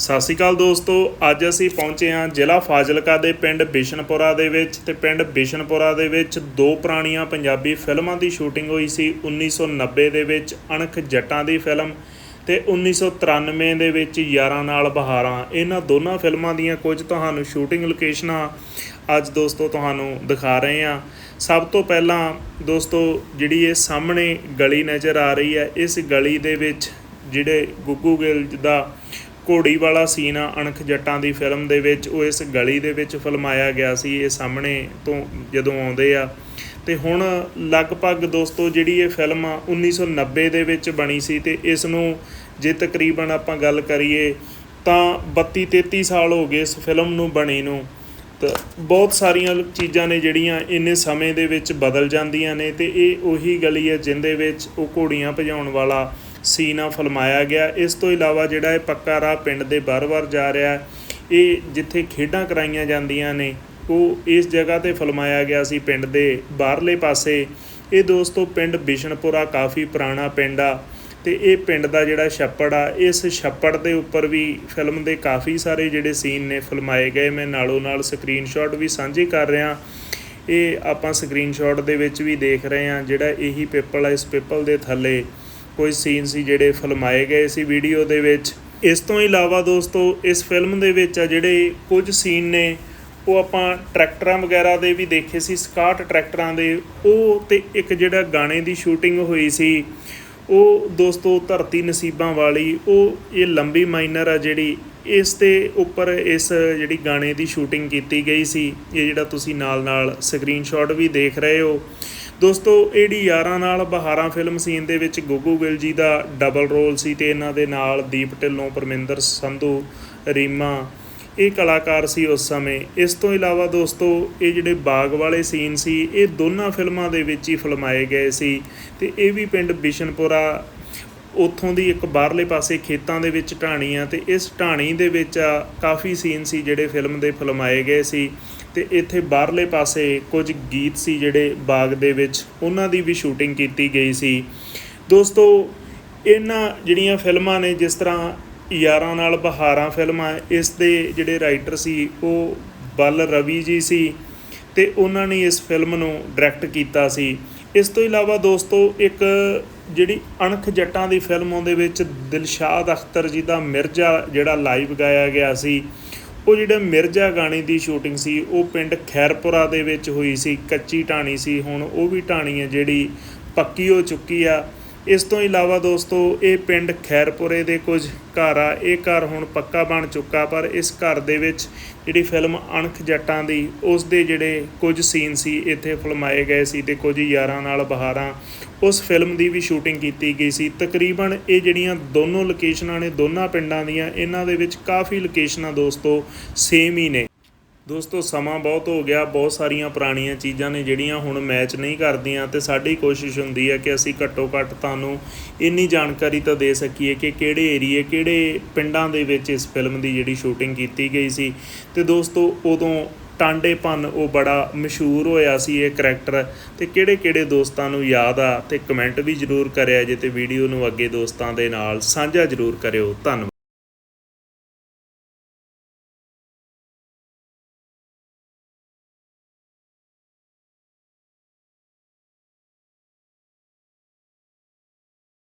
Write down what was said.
ਸਤਿ ਸ਼੍ਰੀ ਅਕਾਲ ਦੋਸਤੋ, ਅੱਜ ਅਸੀਂ ਪਹੁੰਚੇ ਹਾਂ ਜ਼ਿਲ੍ਹਾ ਫਾਜ਼ਿਲਕਾ ਦੇ ਪਿੰਡ ਬਿਸ਼ਨਪੁਰਾ ਦੇ ਵਿੱਚ ਤੇ ਪਿੰਡ ਬਿਸ਼ਨਪੁਰਾ ਦੇ ਵਿੱਚ ਦੋ ਪੁਰਾਣੀਆਂ ਪੰਜਾਬੀ ਫਿਲਮਾਂ ਦੀ ਸ਼ੂਟਿੰਗ ਹੋਈ ਸੀ। 1990 ਦੇ ਵਿੱਚ ਅਣਖ ਜੱਟਾਂ ਦੀ ਫਿਲਮ ਤੇ 1993 ਦੇ ਵਿੱਚ ਯਾਰਾਂ ਨਾਲ ਬਹਾਰਾਂ। ਇਹਨਾਂ ਦੋਨਾਂ ਫਿਲਮਾਂ ਦੀਆਂ ਕੁਝ ਤੁਹਾਨੂੰ ਸ਼ੂਟਿੰਗ ਲੋਕੇਸ਼ਨਾਂ ਅੱਜ ਦੋਸਤੋ ਤੁਹਾਨੂੰ ਦਿਖਾ ਰਹੇ ਹਾਂ। ਸਭ ਤੋਂ ਪਹਿਲਾਂ ਦੋਸਤੋ, ਜਿਹੜੀ ਇਹ ਸਾਹਮਣੇ ਗਲੀ ਨਜ਼ਰ ਆ ਰਹੀ ਹੈ, ਇਸ ਗਲੀ ਦੇ ਵਿੱਚ ਜਿਹੜੇ ਗੁੱਗੂ ਗਿੱਲ ਦਾ ਘੋੜੀ ਵਾਲਾ ਸੀਨ ਆ, ਅਣਖ ਜੱਟਾਂ ਦੀ ਫਿਲਮ ਦੇ ਵਿੱਚ, ਉਹ ਇਸ ਗਲੀ ਦੇ ਵਿੱਚ ਫਿਲਮਾਇਆ ਗਿਆ ਸੀ, ਇਹ ਸਾਹਮਣੇ ਤੋਂ ਜਦੋਂ ਆਉਂਦੇ ਆ। ਤੇ ਹੁਣ ਲਗਭਗ ਦੋਸਤੋ, ਜਿਹੜੀ ਇਹ ਫਿਲਮ ਆ 1990 ਦੇ ਵਿੱਚ ਬਣੀ ਸੀ ਤੇ ਇਸ ਨੂੰ ਜੇ ਤਕਰੀਬਨ ਆਪਾਂ ਗੱਲ ਕਰੀਏ, ਤਾਂ 32 33 ਸਾਲ ਹੋ ਗਏ ਇਸ ਫਿਲਮ ਨੂੰ ਬਣੀ ਨੂੰ। ਤਾਂ ਬਹੁਤ ਸਾਰੀਆਂ ਚੀਜ਼ਾਂ ਨੇ ਜਿਹੜੀਆਂ ਇੰਨੇ ਸਮੇਂ ਦੇ ਵਿੱਚ ਬਦਲ ਜਾਂਦੀਆਂ ਨੇ ਤੇ ਇਹ ਉਹੀ ਗਲੀ ਹੈ ਜਿੰਦੇ ਵਿੱਚ ਉਹ ਘੋੜੀਆਂ ਭਜਾਉਣ ਵਾਲਾ ਸੀਨਾ ਫਲਮਾਇਆ ਗਿਆ। ਇਸ ਤੋਂ ਇਲਾਵਾ ਜਿਹੜਾ ਇਹ ਪੱਕਾ ਰਾਹ ਪਿੰਡ ਦੇ ਬਾਰ-ਬਾਰ ਜਾ ਰਿਹਾ ਇਹ ਜਿੱਥੇ ਖੇਡਾਂ ਕਰਾਈਆਂ ਜਾਂਦੀਆਂ ਨੇ, ਉਹ ਇਸ ਜਗ੍ਹਾ ਤੇ ਫਲਮਾਇਆ ਗਿਆ ਸੀ ਪਿੰਡ ਦੇ ਬਾਹਰਲੇ ਪਾਸੇ। ਇਹ ਦੋਸਤੋ ਪਿੰਡ ਬਿਸ਼ਨਪੁਰਾ ਕਾਫੀ ਪੁਰਾਣਾ ਪਿੰਡ ਆ ਤੇ ਇਹ ਪਿੰਡ ਦਾ ਜਿਹੜਾ ਛੱਪੜ ਆ, ਇਸ ਛੱਪੜ ਦੇ ਉੱਪਰ ਵੀ ਫਿਲਮ ਦੇ ਕਾਫੀ ਸਾਰੇ ਜਿਹੜੇ ਸੀਨ ਨੇ ਫਿਲਮਾਏ ਗਏ। ਮੈਂ ਨਾਲੋਂ ਨਾਲ ਸਕਰੀਨਸ਼ਾਟ ਵੀ ਸਾਂਝੇ ਕਰ ਰਿਹਾ। ਇਹ ਆਪਾਂ ਸਕਰੀਨਸ਼ਾਟ ਦੇ ਵਿੱਚ ਵੀ ਦੇਖ ਰਹੇ ਹਾਂ, ਜਿਹੜਾ ਇਹੀ ਪਿੱਪਲ ਆ, ਇਸ ਪਿੱਪਲ ਦੇ ਥੱਲੇ ਕੁਝ ਸੀਨ ਸੀ ਜਿਹੜੇ ਫਿਲਮਾਏ ਗਏ ਸੀ ਵੀਡੀਓ ਦੇ ਵਿੱਚ। ਇਸ ਤੋਂ ਇਲਾਵਾ ਦੋਸਤੋ, ਇਸ ਫਿਲਮ ਦੇ ਵਿੱਚ ਆ ਜਿਹੜੇ ਕੁਝ ਸੀਨ ਨੇ, ਉਹ ਆਪਾਂ ਟਰੈਕਟਰਾਂ ਵਗੈਰਾ ਦੇ ਵੀ ਦੇਖੇ ਸੀ, ਸਕਾਟ ਟਰੈਕਟਰਾਂ ਦੇ। ਉਹ ਤੇ ਇੱਕ ਜਿਹੜਾ ਗਾਣੇ ਦੀ ਸ਼ੂਟਿੰਗ ਹੋਈ ਸੀ, ਉਹ ਦੋਸਤੋ ਧਰਤੀ ਨਸੀਬਾਂ ਵਾਲੀ, ਉਹ ਇਹ ਲੰਬੀ ਮਾਈਨਰ ਆ ਜਿਹੜੀ, ਇਸ ਦੇ ਉੱਪਰ ਇਸ ਜਿਹੜੀ ਗਾਣੇ ਦੀ ਸ਼ੂਟਿੰਗ ਕੀਤੀ ਗਈ ਸੀ। ਇਹ ਜਿਹੜਾ ਤੁਸੀਂ ਨਾਲ ਨਾਲ ਸਕਰੀਨਸ਼ਾਟ ਵੀ ਦੇਖ ਰਹੇ ਹੋ। ਦੋਸਤੋ ਇਹੜੀ ਯਾਰਾਂ ਨਾਲ ਬਹਾਰਾਂ ਫਿਲਮ ਸੀਨ ਦੇ ਵਿੱਚ ਗੁੱਗੂ ਗਿੱਲ ਜੀ ਦਾ ਡਬਲ ਰੋਲ ਸੀ ਤੇ ਇਹਨਾਂ ਦੇ ਨਾਲ ਦੀਪ ਢਿੱਲੋਂ, ਪਰਮਿੰਦਰ ਸੰਧੂ, ਰੀਮਾ, ਇਹ ਕਲਾਕਾਰ ਸੀ ਉਸ ਸਮੇਂ। ਇਸ ਤੋਂ ਇਲਾਵਾ ਦੋਸਤੋ, ਇਹ ਜਿਹੜੇ ਬਾਗ ਵਾਲੇ ਸੀਨ ਸੀ, ਇਹ ਦੋਨਾਂ ਫਿਲਮਾਂ ਦੇ ਵਿੱਚ ਹੀ ਫਿਲਮਾਏ ਗਏ ਸੀ ਤੇ ਇਹ ਵੀ ਪਿੰਡ ਬਿਸ਼ਨਪੁਰਾ, ਉੱਥੋਂ ਦੀ ਇੱਕ ਬਾਹਰਲੇ ਪਾਸੇ ਖੇਤਾਂ ਦੇ ਵਿੱਚ ਢਾਣੀ ਆ ਤੇ ਇਸ ਢਾਣੀ ਦੇ ਵਿੱਚ ਆ ਕਾਫੀ ਸੀਨ ਸੀ ਜਿਹੜੇ ਫਿਲਮ ਦੇ ਫਿਲਮਾਏ ਗਏ ਸੀ। ਤੇ ਇੱਥੇ ਬਾਹਰਲੇ ਪਾਸੇ ਕੁਝ ਗੀਤ ਸੀ ਜਿਹੜੇ ਬਾਗ ਦੇ ਵਿੱਚ ਉਹਨਾਂ ਦੀ ਵੀ ਸ਼ੂਟਿੰਗ ਕੀਤੀ ਗਈ ਸੀ। ਦੋਸਤੋ, ਇਹਨਾਂ ਜਿਹੜੀਆਂ ਫਿਲਮਾਂ ਨੇ, ਜਿਸ ਤਰ੍ਹਾਂ ਯਾਰਾਂ ਨਾਲ ਬਹਾਰਾਂ ਫਿਲਮਾਂ, ਇਸ ਦੇ ਜਿਹੜੇ ਰਾਈਟਰ ਸੀ, ਉਹ ਬਲ ਰਵੀ ਜੀ ਸੀ ਤੇ ਉਹਨਾਂ ਨੇ ਇਸ ਫਿਲਮ ਨੂੰ ਡਾਇਰੈਕਟ ਕੀਤਾ ਸੀ। ਇਸ ਤੋਂ ਇਲਾਵਾ ਦੋਸਤੋ, ਇੱਕ ਜਿਹੜੀ ਅਣਖ ਜੱਟਾਂ ਦੀ ਫਿਲਮ, ਉਹਦੇ ਵਿੱਚ ਦਿਲਸ਼ਾਦ ਅਖਤਰ ਜੀ ਦਾ ਮਿਰਜ਼ਾ ਜਿਹੜਾ ਲਾਈਵ ਗਾਇਆ ਗਿਆ ਸੀ ਉਹ ਜਿਹੜਾ ਮਿਰਜ਼ਾ ਗਾਣੇ ਦੀ ਸ਼ੂਟਿੰਗ ਸੀ, ਉਹ ਪਿੰਡ ਖੈਰਪੁਰਾ ਦੇ ਵਿੱਚ ਹੋਈ ਸੀ, ਕੱਚੀ ਢਾਣੀ ਸੀ। ਹੁਣ ਉਹ ਵੀ ਢਾਣੀ ਹੈ ਜਿਹੜੀ ਪੱਕੀ ਹੋ ਚੁੱਕੀ ਆ। ਇਸ ਤੋਂ ਇਲਾਵਾ ਦੋਸਤੋ, ਇਹ ਪਿੰਡ ਖੈਰਪੁਰੇ ਦੇ ਕੁਝ ਘਰ ਆ। ਇਹ ਘਰ ਹੁਣ ਪੱਕਾ ਬਣ ਚੁੱਕਾ, ਪਰ ਇਸ ਘਰ ਦੇ ਵਿੱਚ ਜਿਹੜੀ ਫਿਲਮ ਅਣਖ ਜੱਟਾਂ ਦੀ, ਉਸ ਦੇ ਜਿਹੜੇ ਕੁਝ ਸੀਨ ਸੀ, ਇੱਥੇ ਫਿਲਮਾਏ ਗਏ ਸੀ। ਤੇ ਕੁਝ ਯਾਰਾਂ ਨਾਲ ਬਹਾਰਾਂ। ਉਸ ਫਿਲਮ ਦੀ ਵੀ ਸ਼ੂਟਿੰਗ ਕੀਤੀ ਗਈ ਸੀ। ਤਕਰੀਬਨ ਇਹ ਜਿਹੜੀਆਂ ਦੋਨੋਂ ਲੋਕੇਸ਼ਨਾਂ ਨੇ, ਦੋਨਾਂ ਪਿੰਡਾਂ ਦੀਆਂ, ਇਹਨਾਂ ਦੇ ਵਿੱਚ ਕਾਫੀ ਲੋਕੇਸ਼ਨਾਂ ਦੋਸਤੋ ਸੇਮ ਹੀ ਨੇ। ਦੋਸਤੋ, ਸਮਾਂ ਬਹੁਤ ਹੋ ਗਿਆ। ਬਹੁਤ ਸਾਰੀਆਂ ਪੁਰਾਣੀਆਂ ਚੀਜ਼ਾਂ ਨੇ ਜਿਹੜੀਆਂ ਹੁਣ ਮੈਚ ਨਹੀਂ ਕਰਦੀਆਂ ਤੇ ਸਾਡੀ ਕੋਸ਼ਿਸ਼ ਹੁੰਦੀ ਹੈ ਕਿ ਅਸੀਂ ਘੱਟੋ ਘੱਟ ਤੁਹਾਨੂੰ ਇੰਨੀ ਜਾਣਕਾਰੀ ਤਾਂ ਦੇ ਸਕੀਏ ਕਿ ਕਿਹੜੇ ਏਰੀਏ, ਕਿਹੜੇ ਪਿੰਡਾਂ ਦੇ ਵਿੱਚ ਇਸ ਫਿਲਮ ਦੀ ਜਿਹੜੀ ਸ਼ੂਟਿੰਗ ਕੀਤੀ ਗਈ ਸੀ। ਤੇ ਦੋਸਤੋ, ਉਦੋਂ ਟਾਂਡੇਪਨ ਉਹ ਬੜਾ ਮਸ਼ਹੂਰ ਹੋਇਆ ਸੀ ਇਹ ਕਰੈਕਟਰ ਤੇ ਕਿਹੜੇ ਕਿਹੜੇ ਦੋਸਤਾਂ ਨੂੰ ਯਾਦ ਆ ਤੇ ਕਮੈਂਟ ਵੀ ਜਰੂਰ ਕਰਿਆ ਜੇ ਤੇ ਵੀਡੀਓ ਨੂੰ ਅੱਗੇ ਦੋਸਤਾਂ ਦੇ ਨਾਲ ਸਾਂਝਾ ਜਰੂਰ ਕਰਿਓ। ਧੰਨਵਾਦ।